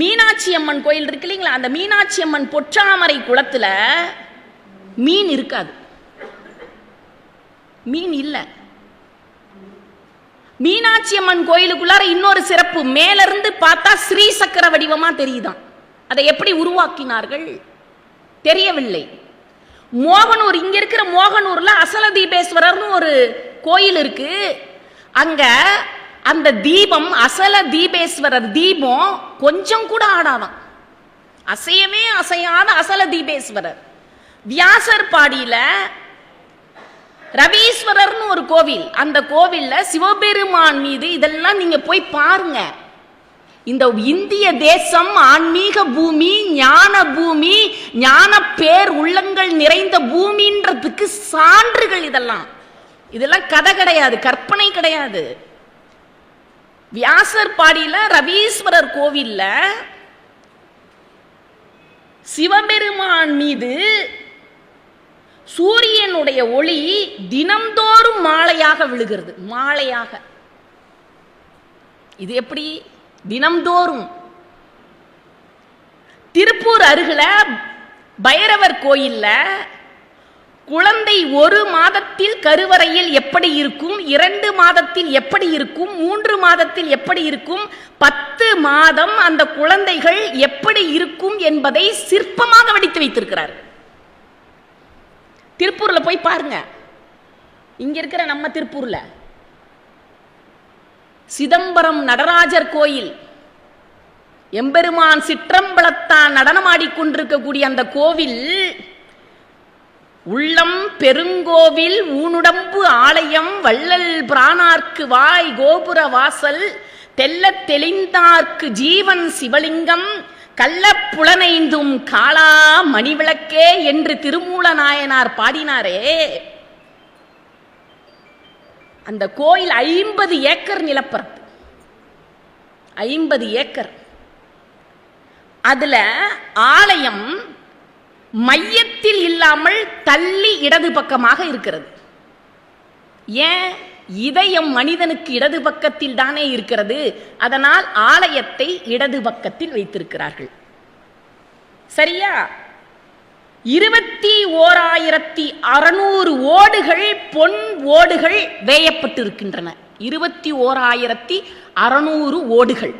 மீனாட்சி அம்மன் கோயில் இருக்கு இல்லைங்களா? அந்த மீனாட்சி அம்மன் பொற்றாமரை குளத்துல மீன் இருக்காது. மீன் இல்லை. மீனாட்சி அம்மன் கோயிலுக்குள்ளார இன்னொரு சிறப்பு மேலிருந்து பார்த்தா ஸ்ரீ சக்கர வடிவமாக தெரியுதாம் அதை எப்படி உருவாக்கினார்கள்? தெரியவில்லை. மோகனூர் இங்க இருக்கிற மோகனூர்ல அசல தீபேஸ்வரர்னு ஒரு கோயில் இருக்கு. அங்க அந்த தீபம் அசல தீபேஸ்வரர் தீபம் கொஞ்சம் கூட ஆடாதான் அசையவே அசையாத அசல தீபேஸ்வரர். வியாசர் பாடியில ரவீஸ்வரர்னு ஒரு கோவில் அந்த கோவில்ல சிவபெருமான் மீது இதெல்லாம் நீங்க போய் பாருங்க. இந்த இந்திய தேசம் ஆன்மீக பூமி ஞான பூமி ஞான பேர் உள்ளங்கள் நிறைந்த பூமின்றதுக்கு சான்றுகள் இதெல்லாம். இதெல்லாம் கதை கிடையாது கற்பனை கிடையாது. வியாசர் பாடியில ரவீஸ்வரர் கோவில்ல சிவபெருமான் மீது சூரியனுடைய ஒளி தினம்தோறும் மாலையாக விழுகிறது. மாலையாக. இது எப்படி? தினம்தோறும். திருப்பூர் அருகில் பைரவர் கோயில்ல குழந்தை ஒரு மாதத்தில் கருவறையில் எப்படி இருக்கும்? இரண்டு மாதத்தில் எப்படி இருக்கும்? மூன்று மாதத்தில் எப்படி இருக்கும்? பத்து மாதம் அந்த குழந்தைகள் எப்படி இருக்கும் என்பதை சிற்பமாக வடித்து வைத்திருக்கிறார். திருப்பூர்ல போய் பாருங்க. இங்க இருக்கிற நம்ம திருப்பூர்ல. சிதம்பரம் நடராஜர் கோயில். எம்பெருமான் சிற்றம்பலத்தான் நடனமாடிக்கொண்டிருக்கக்கூடிய அந்த கோவில் உள்ளம் பெருங்கோவில் ஊனுடம்பு ஆலயம் வள்ளல் பிராணார்க்கு வாய் கோபுர வாசல் தெல்லத் தெளிந்தார்க்கு ஜீவன் சிவலிங்கம் கள்ளப்புலனைந்தும் காளா மணிவிளக்கே என்று திருமூல நாயனார் பாடினாரே. அந்த கோயில் ஐம்பது ஏக்கர் நிலப்பரப்பு. ஐம்பது ஏக்கர். அதுல ஆலயம் மையத்தில் இல்லாமல் தள்ளி இடது பக்கமாக இருக்கிறது. ஏன்? இதயம் மனிதனுக்கு இடது பக்கத்தில் தானே இருக்கிறது. அதனால் ஆலயத்தை இடது பக்கத்தில் வைத்திருக்கிறார்கள். சரியா? இருபத்தி ஓராயிரத்தி அறுநூறு ஓடுகள் பொன் ஓடுகள் வேயப்பட்டிருக்கின்றன. இருபத்தி ஓராயிரத்தி அறுநூறு ஓடுகள்.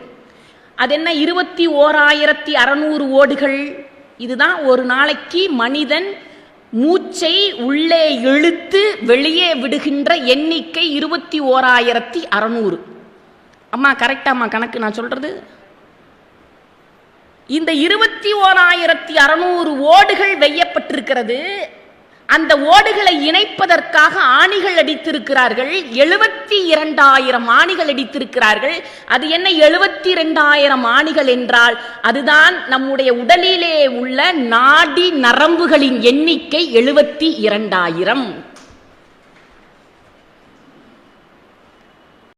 அது என்ன இருபத்தி ஓராயிரத்தி அறுநூறு ஓடுகள்? இதுதான் ஒரு நாளைக்கு மனிதன் மூச்சை உள்ளே இழுத்து வெளியே விடுகின்ற எண்ணிக்கை இருபத்தி ஓராயிரத்தி அறநூறு. அம்மா கரெக்டாம்மா கணக்கு நான் சொல்றது? இந்த இருபத்தி ஓராயிரத்தி அறநூறு ஓடுகள் வெய்யப்பட்டிருக்கிறது. அந்த ஓடுகளை இணைப்பதற்காக ஆணிகள் அடித்திருக்கிறார்கள். எழுபத்தி இரண்டாயிரம் ஆணிகள் அடித்திருக்கிறார்கள். அது என்ன எழுபத்தி இரண்டாயிரம் ஆணிகள் என்றால் அதுதான் நம்முடைய உடலிலே உள்ள நாடி நரம்புகளின் எண்ணிக்கை எழுபத்தி இரண்டாயிரம்